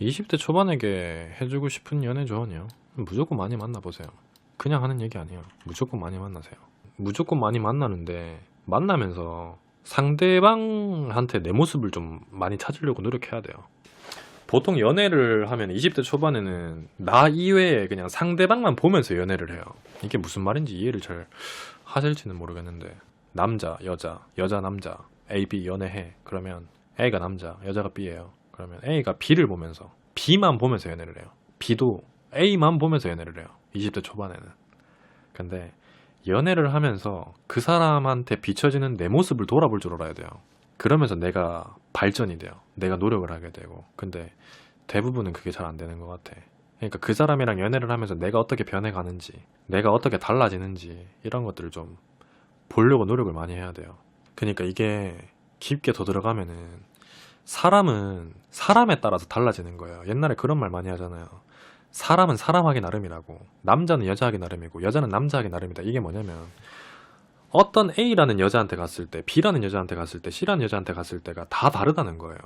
20대 초반에게 해주고 싶은 연애 조언이요. 무조건 많이 만나보세요. 그냥 하는 얘기 아니에요. 무조건 많이 만나세요. 무조건 많이 만나는데 만나면서 상대방한테 내 모습을 좀 많이 찾으려고 노력해야 돼요. 보통 연애를 하면 20대 초반에는 나 이외에 그냥 상대방만 보면서 연애를 해요. 이게 무슨 말인지 이해를 잘 하실지는 모르겠는데 남자, 여자, 여자, 남자, A, B 연애해. 그러면 A가 남자, 여자가 B예요. 그러면 A가 B를 보면서 B만 보면서 연애를 해요. B도 A만 보면서 연애를 해요. 20대 초반에는. 근데 연애를 하면서 그 사람한테 비춰지는 내 모습을 돌아볼 줄 알아야 돼요. 그러면서 내가 발전이 돼요. 내가 노력을 하게 되고. 근데 대부분은 그게 잘 안 되는 것 같아. 그러니까 그 사람이랑 연애를 하면서 내가 어떻게 변해가는지, 내가 어떻게 달라지는지, 이런 것들을 좀 보려고 노력을 많이 해야 돼요. 그러니까 이게 깊게 더 들어가면은 사람은 사람에 따라서 달라지는 거예요. 옛날에 그런 말 많이 하잖아요. 사람은 사람하기 나름이라고. 남자는 여자하기 나름이고, 여자는 남자하기 나름이다. 이게 뭐냐면, 어떤 A라는 여자한테 갔을 때, B라는 여자한테 갔을 때, C라는 여자한테 갔을 때가 다 다르다는 거예요.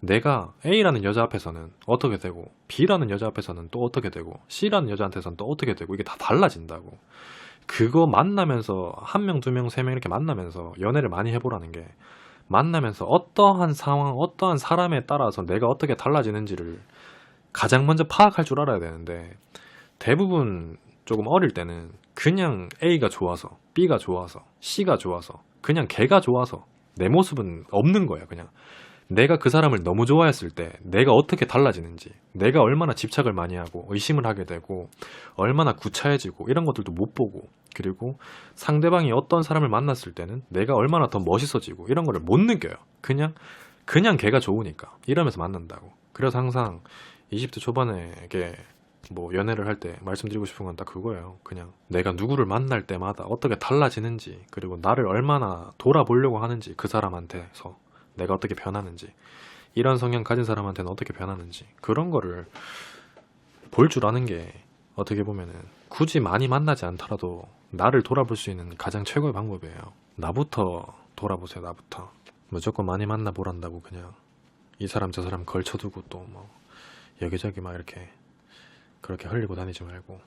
내가 A라는 여자 앞에서는 어떻게 되고, B라는 여자 앞에서는 또 어떻게 되고, C라는 여자한테서는 또 어떻게 되고, 이게 다 달라진다고. 그거 만나면서, 한 명, 두 명, 세 명 이렇게 만나면서 연애를 많이 해보라는 게, 만나면서 어떠한 상황, 어떠한 사람에 따라서 내가 어떻게 달라지는지를 가장 먼저 파악할 줄 알아야 되는데, 대부분 조금 어릴 때는 그냥 A가 좋아서, B가 좋아서, C가 좋아서, 그냥 걔가 좋아서, 내 모습은 없는 거야, 그냥. 내가 그 사람을 너무 좋아했을 때, 내가 어떻게 달라지는지, 내가 얼마나 집착을 많이 하고, 의심을 하게 되고, 얼마나 구차해지고, 이런 것들도 못 보고, 그리고 상대방이 어떤 사람을 만났을 때는 내가 얼마나 더 멋있어지고, 이런 거를 못 느껴요. 그냥, 그냥 걔가 좋으니까. 이러면서 만난다고. 그래서 항상 20대 초반에게 뭐 연애를 할 때 말씀드리고 싶은 건 딱 그거예요. 그냥 내가 누구를 만날 때마다 어떻게 달라지는지 그리고 나를 얼마나 돌아보려고 하는지 그 사람한테서 내가 어떻게 변하는지 이런 성향 가진 사람한테는 어떻게 변하는지 그런 거를 볼 줄 아는 게 어떻게 보면은 굳이 많이 만나지 않더라도 나를 돌아볼 수 있는 가장 최고의 방법이에요. 나부터 돌아보세요. 나부터 무조건 많이 만나 보란다고 그냥 이 사람 저 사람 걸쳐두고 또 뭐 여기저기 막 이렇게 그렇게 흘리고 다니지 말고